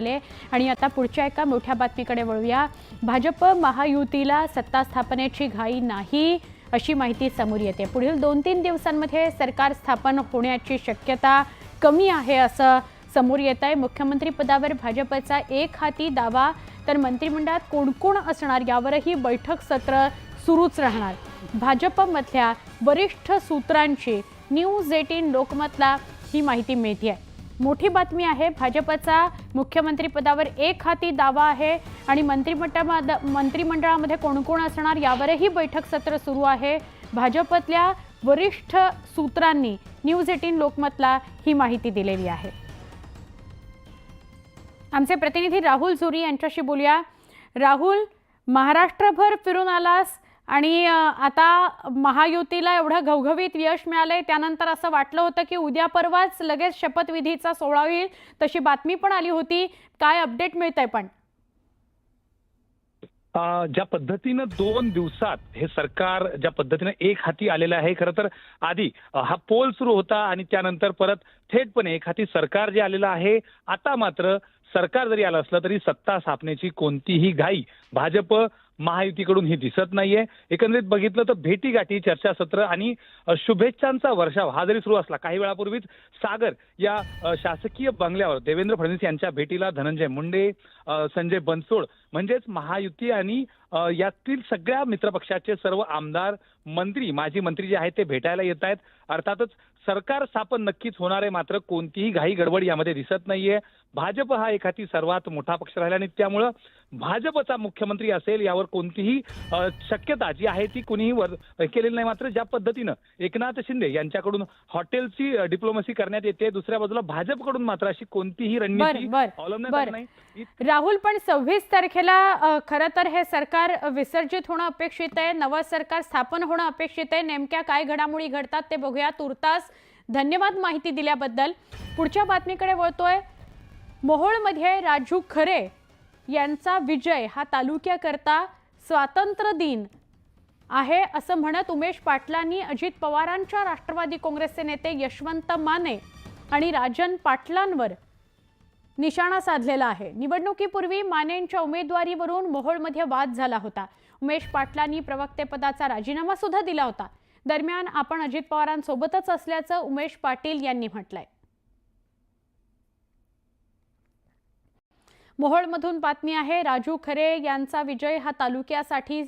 आले आणि आता पुढच्या एका मोठ्या बातमीकडे वळूया. भाजप महायुतीला सत्ता स्थापनेची घाई नाही अशी माहिती समोर येते. पुढील दोन तीन दिवसांमध्ये सरकार स्थापन होण्याची शक्यता कमी आहे असं समोर येत आहे. मुख्यमंत्री पदावर भाजपचा एक हाती दावा तर मंत्रिमंडळात कोण कोण असणार यावरही बैठक सत्र सुरूच राहणार. भाजपमधल्या वरिष्ठ सूत्रांची न्यूज एटीन लोकमतला ही माहिती मिळते आहे मोठी बातमी आहे. भाजपचा मुख्यमंत्रीपदावर एक हाती दावा आहे आणि मंत्रिमंडळामध्ये मंत्रिमंडळामध्ये कोण कोण असणार यावरही बैठक सत्र सुरू आहे. भाजपतल्या वरिष्ठ सूत्रांनी न्यूज एटीन लोकमतला ही माहिती दिलेली आहे. आमचे प्रतिनिधी राहुल झुरी यांच्याशी बोलूया. राहुल महाराष्ट्रभर फिरून आलास? आणि आता महायुतीला एवढं घवघवीत यश मिळालंय त्यानंतर असं वाटलं होतं की उद्या परवाच लगेच शपथविधीचा सोहळा होईल तशी बातमी पण आली होती. काय अपडेट मिळतंय पण? ज्या पद्धतीनं दोन दिवसात हे सरकार ज्या पद्धतीनं एक हाती आलेलं आहे खरं तर आधी हा पोल सुरू होता आणि त्यानंतर परत थेटपणे एक हाती सरकार जे आलेलं आहे आता मात्र सरकार जरी आलं असलं तरी सत्ता स्थापनेची कोणतीही घाई. भाजप महायुतीकडून ही दिसत नाहीये. एकंदरीत बघितलं तर भेटीगाठी चर्चासत्र आणि शुभेच्छांचा वर्षाव हा जरी सुरू असला काही वेळापूर्वीच सागर या शासकीय बंगल्यावर देवेंद्र फडणवीस यांच्या भेटीला धनंजय मुंडे संजय बनसोड म्हणजेच महायुती आणि यातील सगळ्या मित्रपक्षाचे सर्व आमदार मंत्री माजी मंत्री जे आहेत ते भेटायला येत आहेत. अर्थातच सरकार स्थापन नक्कीच होणार आहे मात्र कोणतीही घाई गडबड यामध्ये दिसत नाहीये. भाजप हा एखादी सर्वात मोठा पक्ष राहिला आणि त्यामुळं भाजपचा मुख्यमंत्री असेल यावर कोणतीही शक्यता जी आहे ती कुणीही वर केलेली नाही. मात्र ज्या पद्धतीनं एकनाथ शिंदे यांच्याकडून हॉटेलची डिप्लोमसी करण्यात येते दुसऱ्या बाजूला भाजपकडून मात्र अशी कोणतीही रणनीती अवलंबण्यात नाही. राहुल पण सव्वीस तारखेला खरं तर हे सरकार विसर्जित होणं अपेक्षित आहे नवं सरकार स्थापन होणं अपेक्षित आहे. नेमक्या काय घडामोडी घडतात ते बघूया. तुर्तास धन्यवाद माहिती दिल्याबद्दल. पुढच्या बातमीकडे वळतोय. मोहोळमध्ये राजू खरे यांचा विजय हा तालुक्याकरता स्वातंत्र्य दिन आहे असं म्हणत उमेश पाटलांनी अजित पवारांच्या राष्ट्रवादी काँग्रेसचे नेते यशवंत माने आणि राजन पाटलांवर निशाणा साधलेला आहे. निवडणुकीपूर्वी मानेंच्या उमेदवारीवरून मोहोळमध्ये वाद झाला होता. उमेश पाटलांनी प्रवक्तेपदाचा राजीनामा सुद्धा दिला होता. दरम्यान आपण अजित पवारांसोबतच असल्याचं उमेश पाटील यांनी म्हटलंय. मोहोळमधून बातमी आहे राजू खरे यांचा विजय हा तालुक्यासाठी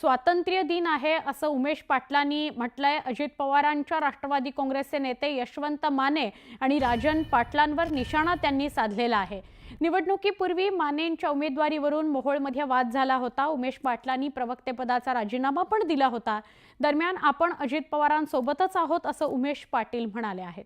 स्वातंत्र्य दिन आहे असं उमेश पाटलांनी म्हटलंय. अजित पवारांच्या राष्ट्रवादी काँग्रेसचे नेते यशवंत माने आणि राजन पाटलांवर निशाणा त्यांनी साधलेला आहे. निवडणुकीपूर्वी मानेंच्या उमेदवारीवरून मोहोळमध्ये वाद झाला होता. उमेश पाटलांनी प्रवक्तेपदाचा राजीनामा पण दिला होता. दरम्यान आपण अजित पवारांसोबतच आहोत असं उमेश पाटील म्हणाले आहेत.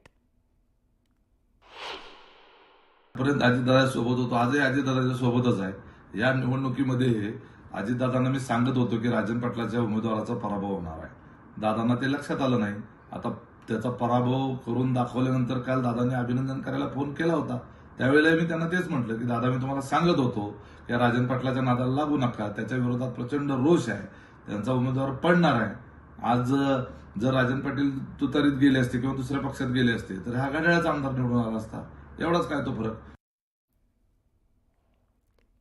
पर्यंत अजितदादा सोबत होतो. आजही अजितदादाच्या सोबतच आहे. या निवडणुकीमध्ये अजितदादांना मी सांगत होतो की राजन पाटलाच्या उमेदवाराचा पराभव होणार आहे. दादांना ते लक्षात आलं नाही. आता त्याचा पराभव करून दाखवल्यानंतर काल दादांनी अभिनंदन करायला फोन केला होता. त्यावेळेला मी त्यांना तेच म्हटलं की दादा मी तुम्हाला सांगत होतो या राजन पाटलाच्या नादाला लागू नका. त्याच्या विरोधात प्रचंड रोष आहे. त्यांचा उमेदवार पडणार आहे. आज जर राजन पाटील तुतारीत गेले असते किंवा दुसऱ्या पक्षात गेले असते तर हा घड्याळाचा आमदार निवडून आला असता. एवढाच काय तो फरक?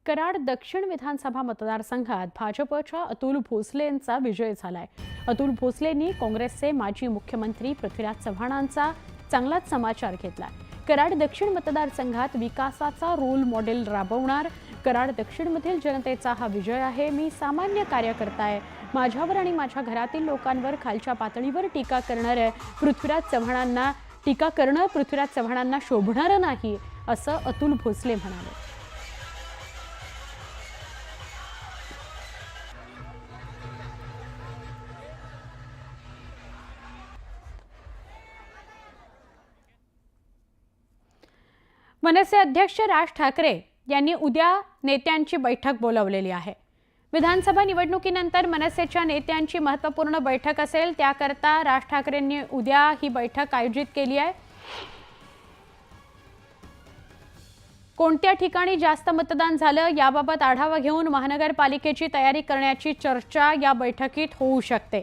कराड दक्षिण विधानसभा मतदारसंघात भाजपच्या अतुल भोसले यांचा विजय झालाय. अतुल भोसलेंनी काँग्रेसचे माजी मुख्यमंत्री पृथ्वीराज चव्हाणांचा चांगलाच समाचार घेतला कराड दक्षिण मतदारसंघात विकासाचा रोल मॉडेल राबवणार. कराड दक्षिणमधील जनतेचा हा विजय आहे. मी सामान्य कार्यकर्ता आहे माझ्यावर आणि माझ्या घरातील लोकांवर खालच्या पातळीवर टीका करणाऱ्या पृथ्वीराज चव्हाणांना टीका करणं पृथ्वीराज चव्हाणांना शोभणारं नाही असं अतुल भोसले म्हणाले. मनसे अध्यक्ष राज ठाकरे यांनी उद्या नेत्यांची बैठक बोलावलेली आहे. विधानसभा निवडणुकीनंतर मनसेच्या नेत्यांची महत्त्वपूर्ण बैठक असेल त्याकरता राज ठाकरेंनी उद्या ही बैठक आयोजित केली आहे. कोणत्या ठिकाणी जास्त मतदान झालं याबाबत आढावा घेऊन महानगरपालिकेची तयारी करण्याची चर्चा या बैठकीत होऊ शकते.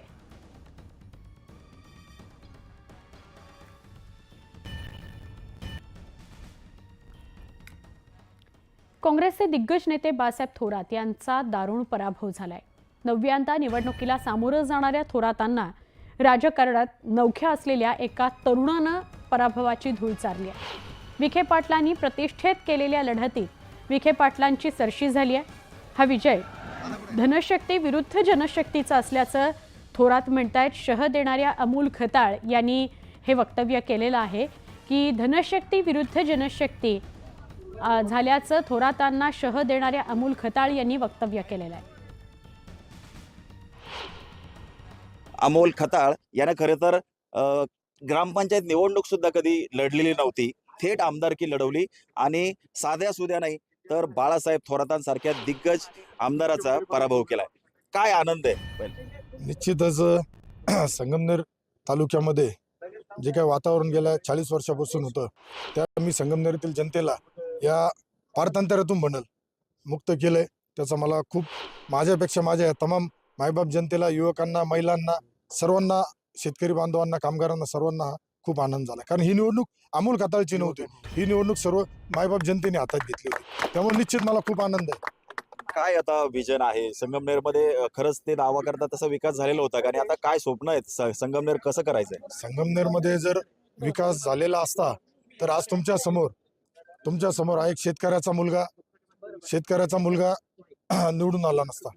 काँग्रेसचे दिग्गज नेते बाळासाहेब थोरात यांचा दारुण पराभव झालाय. नव्यांदा निवडणुकीला सामोरं जाणाऱ्या थोरातांना राजकारणात नवख्या असलेल्या एका तरुणानं पराभवाची धूळ चारली आहे. विखे पाटलांनी प्रतिष्ठेत केलेल्या लढतीत विखे पाटलांची सरशी झाली आहे. हा विजय धनशक्ती विरुद्ध जनशक्तीचा असल्याचं थोरात म्हणतायत. शह देणाऱ्या अमोल खताळ यांनी हे वक्तव्य केलेलं आहे की धनशक्ती विरुद्ध जनशक्ती झाल्याचं थोरातांना शह देणाऱ्या अमोल खताळ यांनी वक्तव्य केलेलं आहे. अमोल खताळ यानं खरं तर ग्रामपंचायत निवडणूक सुद्धा कधी लढलेली नव्हती. थेट आमदारकी लढवली आणि साध्या सुद्या नाही तर बाळासाहेब थोरातांसारख्या दिग्गज आमदाराचा पराभव केलाय. काय आनंद आहे. निश्चितच संगमनेर तालुक्यामध्ये जे काही वातावरण गेल्या चाळीस वर्षापासून होतं त्या मी संगमनेरातील जनतेला या पारतंत्र्यातून बनल. मुक्त केलंय. त्याचा मला खूप माझ्यापेक्षा माझ्या या तमाम मायबाप जनतेला युवकांना महिलांना सर्वांना शेतकरी बांधवांना कामगारांना सर्वांना खूप आनंद झाला. कारण ही निवडणूक अमोल खाताळची नव्हती. ही निवडणूक सर्व मायबाप जनतेने हातात घेतली होती. त्यामुळे निश्चित मला खूप आनंद आहे. काय आता विजन आहे? संगमनेरमध्ये अ, खरंच ते दावा करता तसा विकास झालेला होता आणि आता काय स्वप्न आहेत? संगमनेर कसं करायचंय? संगमनेरमध्ये जर विकास झालेला असता तर आज तुमच्यासमोर तुमच्यासमोर हा एक शेतकऱ्याचा मुलगा शेतकऱ्याचा मुलगा निवडून आला नसता.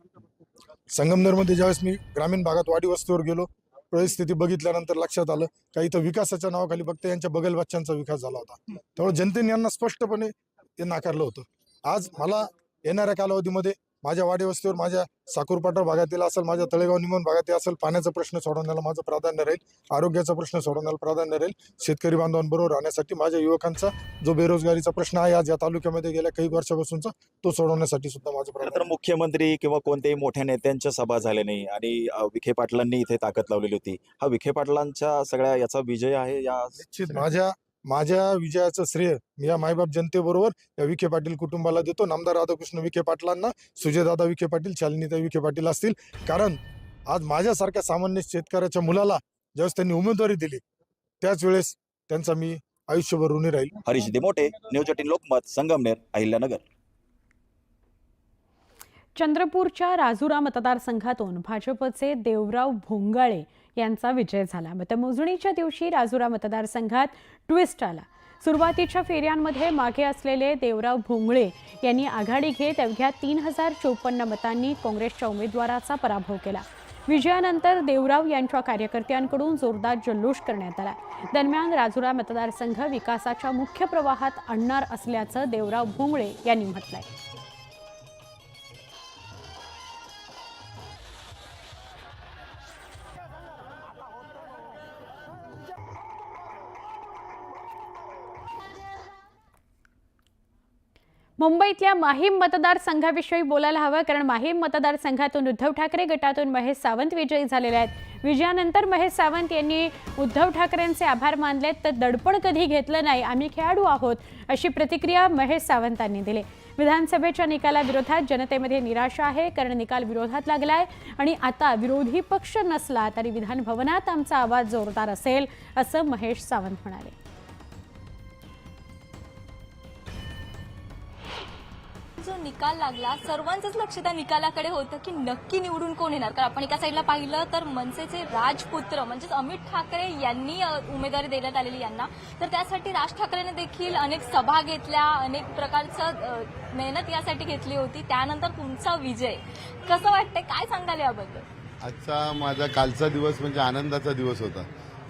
संगमनेरमध्ये ज्यावेळेस मी ग्रामीण भागात वाडी वस्तीवर गेलो परिस्थिती बघितल्यानंतर लक्षात आलं का इथं विकासाच्या नावाखाली फक्त यांच्या बगल बच्चांचा विकास झाला होता. त्यामुळे जनतेने यांना स्पष्टपणे ते नाकारलं होतं. आज मला येणाऱ्या कालावधीमध्ये माझ्या वाडी वस्तीवर माझ्या साकूरपाटा भागातील असेल माझ्या तळेगाव निमोन भागातील असेल पाण्याचा प्रश्न सोडवण्याला माझं प्राधान्य राहील आरोग्याचा प्रश्न सोडवण्याला प्राधान्य राहील शेतकरी बांधवांबरोबर राहण्यासाठी माझ्या युवकांचा जो बेरोजगारीचा प्रश्न आहे आज या तालुक्यामध्ये गेल्या काही वर्षापासूनचा तो सोडवण्यासाठी सुद्धा माझं प्राधान्य तर मुख्यमंत्री किंवा कोणत्याही मोठ्या नेत्यांच्या सभा झाल्या नाही आणि विखे पाटलांनी इथे ताकद लावलेली होती. हा विखे पाटलांच्या सगळ्या याचा विजय आहे या निश्चित. माझ्या माझ्या विजयाचं श्रेय मी या मायबाप जनतेबरोबर या विखे पाटील कुटुंबाला देतो. नामदार राधाकृष्ण विखे पाटलांना सुजयदादा विखे पाटील शालिनीता विखे पाटील असतील. कारण आज माझ्यासारख्या सामान्य शेतकऱ्याच्या मुलाला ज्यावेळेस त्यांनी उमेदवारी दिली त्याच वेळेस त्यांचा मी आयुष्यभर ऋणी राहील. Harish Dimote news eighteen Lokmat Sangamner Ahilyanagar. चंद्रपूरच्या राजुरा मतदारसंघातून भाजपचे देवराव भोंगाळे यांचा विजय झाला. मतमोजणीच्या दिवशी राजुरा मतदारसंघात ट्विस्ट आला. सुरुवातीच्या फेऱ्यांमध्ये मागे असलेले देवराव भोंगळे यांनी आघाडी घेत अवघ्या तीन हजार चोपन्न मतांनी काँग्रेसच्या उमेदवाराचा पराभव केला. विजयानंतर देवराव यांच्या कार्यकर्त्यांकडून जोरदार जल्लोष करण्यात आला. दरम्यान राजुरा मतदारसंघ विकासाच्या मुख्य प्रवाहात आणणार असल्याचं देवराव भोंगळे यांनी म्हटलंय. मुंबईतल्या माहीम मतदारसंघाविषयी बोलायला हवं कारण माहीम मतदारसंघातून उद्धव ठाकरे गटातून महेश सावंत विजयी झालेले आहेत. विजयानंतर महेश सावंत यांनी उद्धव ठाकरेंचे आभार मानलेत तर दडपण कधी घेतलं नाही आम्ही खेळाडू आहोत अशी प्रतिक्रिया महेश सावंतांनी दिली. विधानसभेच्या निकालाविरोधात जनतेमध्ये निराशा आहे कारण निकाल विरोधात लागला आहे आणि आता विरोधी पक्ष नसला तरी विधान भवनात आमचा आवाज जोरदार असेल असं महेश सावंत म्हणाले. जो निकाल लागला सर्वांचंच लक्ष त्या निकालाकडे होतं की नक्की निवडून कोण येणार? कारण आपण एका साईडला पाहिलं तर मनसेचे राजपुत्र म्हणजेच अमित ठाकरे यांनी उमेदवारी देण्यात आलेली यांना. तर त्यासाठी राज ठाकरेने देखील अनेक सभा घेतल्या अनेक प्रकारचं मेहनत यासाठी घेतली होती. त्यानंतर तुमचा विजय. कसं वाटतंय? काय सांगाल याबद्दल? आजचा माझा कालचा दिवस म्हणजे आनंदाचा दिवस होता.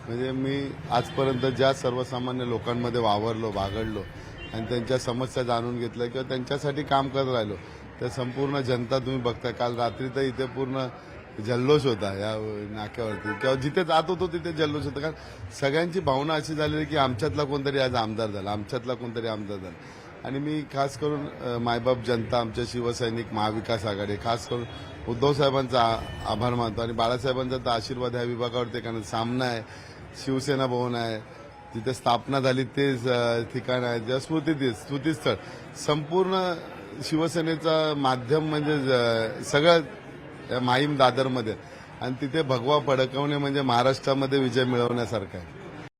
म्हणजे मी आजपर्यंत ज्या सर्वसामान्य लोकांमध्ये वावरलो वागडलो आणि त्यांच्या समस्या जाणून घेतल्या किंवा त्यांच्यासाठी काम करत राहिलो. तर संपूर्ण जनता तुम्ही बघताय. काल रात्री तर इथे पूर्ण जल्लोष होता या नाक्यावरती. किंवा जिथे जात होतो तिथे जल्लोष होता. कारण सगळ्यांची भावना अशी झालेली की आमच्यातला कोणतरी आज आमदार झाला. आमच्यातला कोणतरी आमदार झाला. आणि मी खास करून मायबाप जनता आमच्या शिवसैनिक महाविकास आघाडी खास करून उद्धव साहेबांचा आभार मानतो. आणि बाळासाहेबांचा तर आशीर्वाद ह्या विभागावरती कारण सामना आहे. शिवसेना भवन आहे. तिथे स्थापना झाली तेच ठिकाण आहे ज्या स्मृती स्मृतीस्थळ. संपूर्ण शिवसेनेचं माध्यम म्हणजे सगळं माहीम दादरमध्ये. आणि तिथे भगवा फडकवणे म्हणजे महाराष्ट्रामध्ये विजय मिळवण्यासारखं आहे.